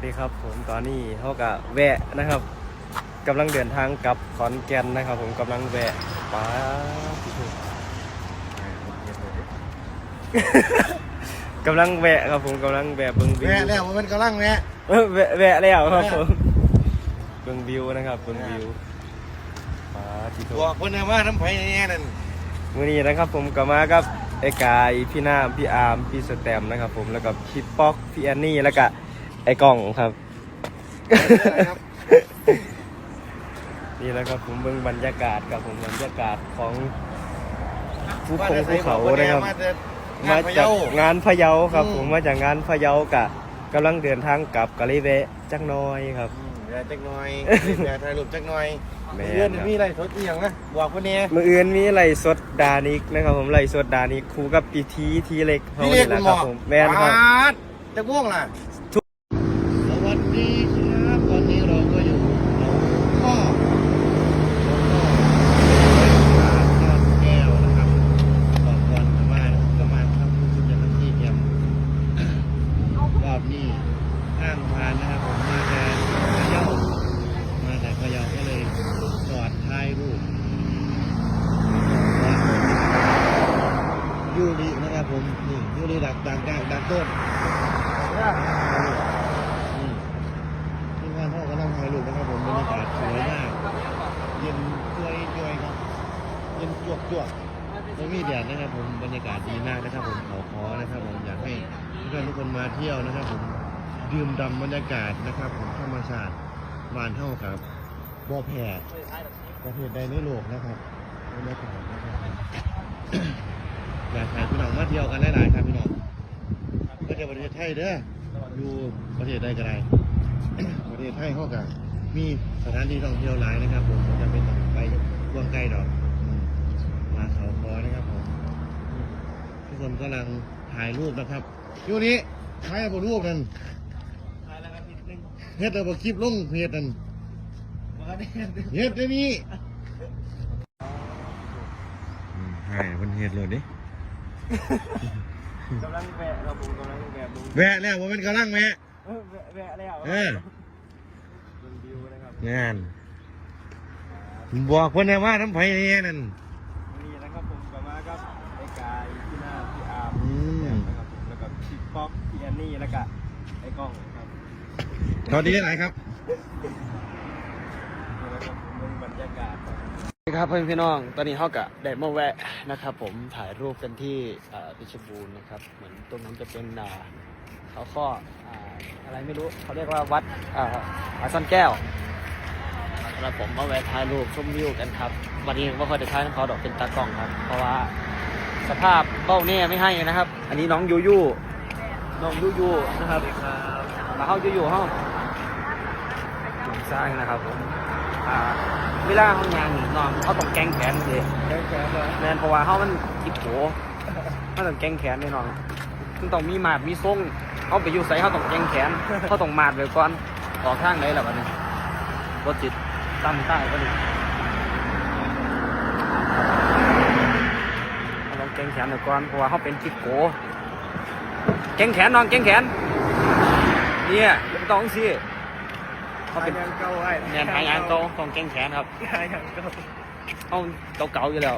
วัสดีครับผมตอนนี้เขากะแวะนะครับกำลังเดินทางกลับขอนแก่นนะครับ ผมกำลังแวะป้าที่ถูกกำลังแวะครับผมกำลังแวะเบิ้งวิวแม่แล้วมันกำลังแม่เออแวะแวะแล้วครับผมเบิ้งวิวนะครับเบิ้งวิวป้าที่ถูบกอกคนนะว่าน้ำไผ่แน่นั่นมื่อนี้นะครับผมก็มากับไอ้กายพี่น้ำพี่อาร์มพี่สแตมนะครับ ผมแล้วก็พี่ป๊อกพี่แอนนี่แล้วก็ ไอ้กล้องครับครับ นี่แหล้วครับผมเบิ่งบรรยากาศกับผมบรรยากาศของภูว่าเขาจะภูเขานะครับ มาจะมาพะจากเยงานพะเยาครับ อืม ผมมาจากงานพะเยากะกำลังเดินทางกลับกะเลยแวะจักหน้อยครับอืมเดี๋ยวจักหน่อยเดี๋ยวถ่ายรูปจักหน่อยแม่นเพื่อนครับมีอะไรทดเอียงนะบอกคนนี้มืออื่นมีไหลฟ์สดดานิกนะครับ ผมไหลฟ์สดดานิกคู่กับปีทีทีเล็กเขาพี่เรียกนี่แหคุละณหมครัอบผมแม่นครับ ปาดจะง่วงล่ะสวัสดีครับตอนนี้เราก็อยู่หนองข้อแก้วนะครับก่อนก่อนประมาณประมาณครับคุณจะทำที่เตรียม รอบนี้ห้างพานนะครับผมมาแต่พะเยามาแต่พะเยาก็เลยจอดถ่ายรูป ยูรินะครับผมนี่ยูริดักดักดักดักต้นนี่ที่งานพ่อกำลังถ่ายรูปนะครับผมบรรยากาศสวยมาก เย็นช่วยช่วยครับ เย็นจวกจวกไม่มีแดดนะครับผมบรรยากาศดีมากนะครับผมเขาคอนะครับผมอยากให้เพื่อนทุกคนมาเที่ยวนะครับผมดื่มดำบรรยากาศนะครับผมธรรมชาติหวานเท่ากับบ่อแพร่ประเทศใดในโลกนะครับบรรยากาศนะครับ อยากให้พี่น้องมาเที่ยวกันหลายๆครับพี่น้องก็จะประเทศไทยเด้ออยู่ประเทศใดก็ได้ ประเทศไทยเขากับมีสถานที่ท่องเที่ยวหลายนะครับผมผมจะเป็นต้องไปกวางไกลดอกอืมมาเขาคอนะครับผมทุกคนกำลังถ่ายรูปนะครับอยู่นี้ถ่ายบนรูปนั่นเฮ็ดเอาบคลิปลงเพจนั่นเฮ็ดได้นี่ถ่ายบนเฮ็ดเลยดิ กำลังแวะครับผมกำลังแวะเบิ่งแวะแล้วว่ามันกำลังแวะเออแวะแวะแล้วเออเบิ่งวิวนะครับงานบอกคนนะว่าน้ำไผ่เนี่ยนั่นนี่นะครับผมก็มากับไอ้กายพี่หน้าพี่อาร์มอืมนะครับผมแล้วก็พี่ป๊อกพี่แอนนี่แล้วก็ไอ้กล้องครับตอนนี้ไหนครับนี่นะครับผมเบิ่งบรรยากาศ ครับครับเพื่อนพี่น้อง ตอนนี้เขากะได้มาแวะนะครับ ผมถ่ายรูปกันที่อ่าเพชบูรณ์นะครับ เหมือนตรงนั้นจะเป็นอ่าเขาข้ออะไรไม่รู้เขาเรียกว่าวัดอาอาซันแก้วแล้วผมมาแวะถ่ายรูปชมวิวกันครับ วันนี้ว่าพอจะถ่ายน้ำเขาดอกเป็นตากล้องครับ เพราะว่าสภาพเบ้าเนี่ยไม่ให้นะครับ อันนี้น้องยูยูน้องยูยูนะครับมาเข้ายูยูห้อง สร้างนะครับผมอ่าเวลาเขายางนี่น้องเขาต้องแกล้งแขนสิแก้แก้เลยแมนเพราะว่าเขามันจิบโผเขาต้องแกล้งแขนแน่นอนมันต้องมีมาดมีทรงเขาไปอยู่ใส่เขาต้องแกล้งแขนเขาต้องมาดไว้ก่อนออกข้างไหนล่ะบัดนี้รถจิตตั้มใต้ก็นี่เขาต้องแกล้งแขนไว้ก่อนเพราะว่าเขาเป็นจิบโผแกล้งแขนน้องแกล้งแขนเนี่ยไม่ต้องสิ เขาเป็นยังเก่าไอ้แมนหายางโตต้องแกล้งแขนครับหายางเก่าเอาเก่าๆอยู่แล้ว